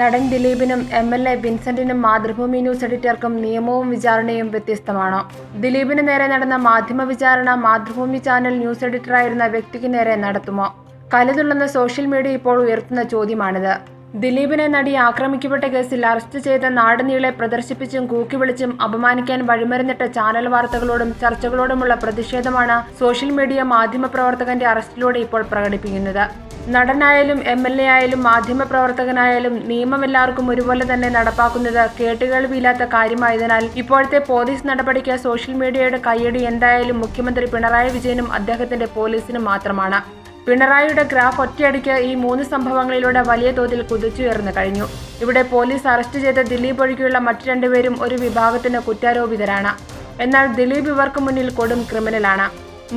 നടൻ ദിലീപിനും M L A വിൻസെന്റിനും മാതൃഭൂമി ന്യൂസ് എഡിറ്റർക്കും നിയമവും വിചാരണയും വ്യത്യസ്തമാണ്. ദിലീപിന് നേരെ നടന്ന മാധ്യമ വിചാരണ മാതൃഭൂമി ചാനൽ ന്യൂസ് എഡിറ്ററായിരുന്ന വ്യക്തിക്ക് നേരെ നടത്തുമോ? കലതുള്ളുന്ന സോഷ്യൽ മീഡിയ ഇപ്പോൾ ഉയർത്തുന്ന ചോദ്യമാണിത്. ദിലീപിനെ നടി ആക്രമിക്കപ്പെട്ട കേസിൽ അറസ്റ്റ് ചെയ്ത നാടനീളെ പ്രദർശിപ്പിച്ചും കൂക്കിവിളിച്ചും അപമാനിക്കാൻ വഴിമരുന്നിട്ട ചാനൽ വാർത്തകളോടും ചർച്ചകളോടുമുള്ള പ്രതിഷേധമാണ് സോഷ്യൽ മീഡിയ മാധ്യമപ്രവർത്തകന്റെ അറസ്റ്റിലൂടെ ഇപ്പോൾ പ്രകടിപ്പിക്കുന്നത്. നടനായാലും എം എൽ എ ആയാലും മാധ്യമപ്രവർത്തകനായാലും നിയമം എല്ലാവർക്കും ഒരുപോലെ തന്നെ നടപ്പാക്കുന്നത് കേട്ടുകേൾവിയില്ലാത്ത കാര്യമായതിനാൽ ഇപ്പോഴത്തെ പോലീസ് നടപടിക്ക് സോഷ്യൽ മീഡിയയുടെ കയ്യടി എന്തായാലും മുഖ്യമന്ത്രി പിണറായി വിജയനും അദ്ദേഹത്തിന്റെ പോലീസിനും മാത്രമാണ്. പിണറായിയുടെ ഗ്രാഫ് ഒറ്റയടിക്ക് ഈ മൂന്ന് സംഭവങ്ങളിലൂടെ വലിയ തോതിൽ കുതിച്ചുയർന്നു കഴിഞ്ഞു. ഇവിടെ പോലീസ് അറസ്റ്റ് ചെയ്ത ദിലീപ് ഒഴികെയുള്ള മറ്റു രണ്ടുപേരും ഒരു വിഭാഗത്തിന് കുറ്റാരോപിതരാണ്. എന്നാൽ ദിലീപ് ഇവർക്ക് മുന്നിൽ കൊടും ക്രിമിനലാണ്.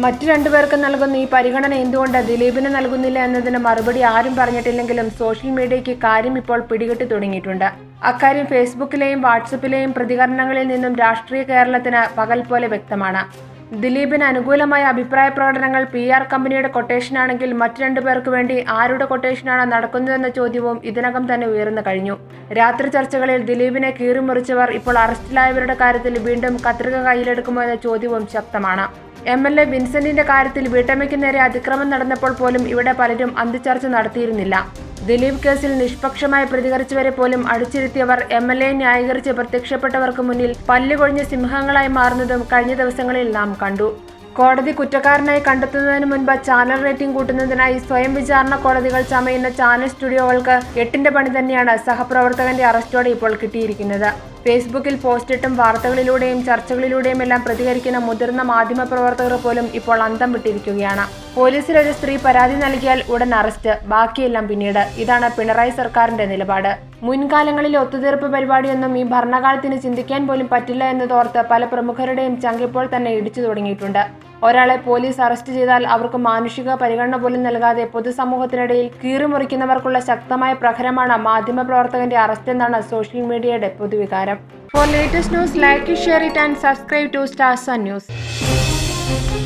മറ്റു രണ്ടുപേർക്ക് നൽകുന്ന ഈ പരിഗണന എന്തുകൊണ്ട് ദിലീപിന് നൽകുന്നില്ല എന്നതിന് മറുപടി ആരും പറഞ്ഞിട്ടില്ലെങ്കിലും സോഷ്യൽ മീഡിയയ്ക്ക് കാര്യം ഇപ്പോൾ പിടികിട്ടി തുടങ്ങിയിട്ടുണ്ട്. അക്കാര്യം ഫേസ്ബുക്കിലെയും വാട്സപ്പിലെയും പ്രതികരണങ്ങളിൽ നിന്നും രാഷ്ട്രീയ കേരളത്തിന് പകൽ പോലെ വ്യക്തമാണ്. ദിലീപിന് അനുകൂലമായ അഭിപ്രായ പ്രകടനങ്ങൾ പി ആർ കമ്പനിയുടെ കൊട്ടേഷനാണെങ്കിൽ മറ്റു രണ്ടു പേർക്ക് വേണ്ടി ആരുടെ കൊട്ടേഷനാണ് നടക്കുന്നതെന്ന ചോദ്യവും ഇതിനകം തന്നെ ഉയർന്നു കഴിഞ്ഞു. രാത്രി ചർച്ചകളിൽ ദിലീപിനെ കീറിമുറിച്ചവർ ഇപ്പോൾ അറസ്റ്റിലായവരുടെ കാര്യത്തിൽ വീണ്ടും കത്രിക കയ്യിലെടുക്കുമോ എന്ന ചോദ്യവും ശക്തമാണ്. എം എൽ എ വിൻസെന്റിന്റെ കാര്യത്തിൽ വീട്ടമ്മയ്ക്ക് നേരെ അതിക്രമം നടന്നപ്പോൾ പോലും ഇവിടെ പലരും അന്തിച്ചർച്ച നടത്തിയിരുന്നില്ല. ദിലീപ് കേസിൽ നിഷ്പക്ഷമായി പ്രതികരിച്ചവരെ പോലും അടിച്ചിരുത്തിയവർ എം എൽ എ ന്യായീകരിച്ച് പ്രത്യക്ഷപ്പെട്ടവർക്ക് മുന്നിൽ പല്ലുകൊഴിഞ്ഞ സിംഹങ്ങളായി മാറുന്നതും കഴിഞ്ഞ ദിവസങ്ങളിൽ നാം കണ്ടു. കോടതി കുറ്റക്കാരനായി കണ്ടെത്തുന്നതിന് മുൻപ് ചാനൽ റേറ്റിംഗ് കൂട്ടുന്നതിനായി സ്വയം വിചാരണ കോടതികൾ ചമയുന്ന ചാനൽ സ്റ്റുഡിയോകൾക്ക് എട്ടിന്റെ പണി തന്നെയാണ് സഹപ്രവർത്തകന്റെ അറസ്റ്റോടെ ഇപ്പോൾ കിട്ടിയിരിക്കുന്നത്. ഫേസ്ബുക്കിൽ പോസ്റ്റിട്ടും വാർത്തകളിലൂടെയും ചർച്ചകളിലൂടെയും എല്ലാം പ്രതികരിക്കുന്ന മുതിർന്ന മാധ്യമപ്രവർത്തകർ പോലും ഇപ്പോൾ അന്തം വിട്ടിരിക്കുകയാണ്. പോലീസിൽ ഒരു സ്ത്രീ പരാതി നൽകിയാൽ ഉടൻ അറസ്റ്റ്. ബാക്കിയെല്ലാം പിന്നീട്. ഇതാണ് പിണറായി സർക്കാരിന്റെ നിലപാട്. മുൻകാലങ്ങളിൽ ഒത്തുതീർപ്പ് പരിപാടിയൊന്നും ഈ ഭരണകാലത്തിന് ചിന്തിക്കാൻ പോലും പറ്റില്ല എന്നതോർത്ത് പല പ്രമുഖരുടെയും ചങ്കിപ്പോൾ തന്നെ ഇടിച്ചു തുടങ്ങിയിട്ടുണ്ട്. ഒരാളെ പോലീസ് അറസ്റ്റ് ചെയ്താൽ അവർക്ക് മാനുഷിക പരിഗണന പോലും നൽകാതെ പൊതുസമൂഹത്തിനിടയിൽ കീറിമുറിക്കുന്നവർക്കുള്ള ശക്തമായ പ്രഹരമാണ് മാധ്യമപ്രവർത്തകന്റെ അറസ്റ്റ് എന്നാണ് സോഷ്യൽ മീഡിയയുടെ പൊതുവികാരം. For latest news like share it and subscribe to stars news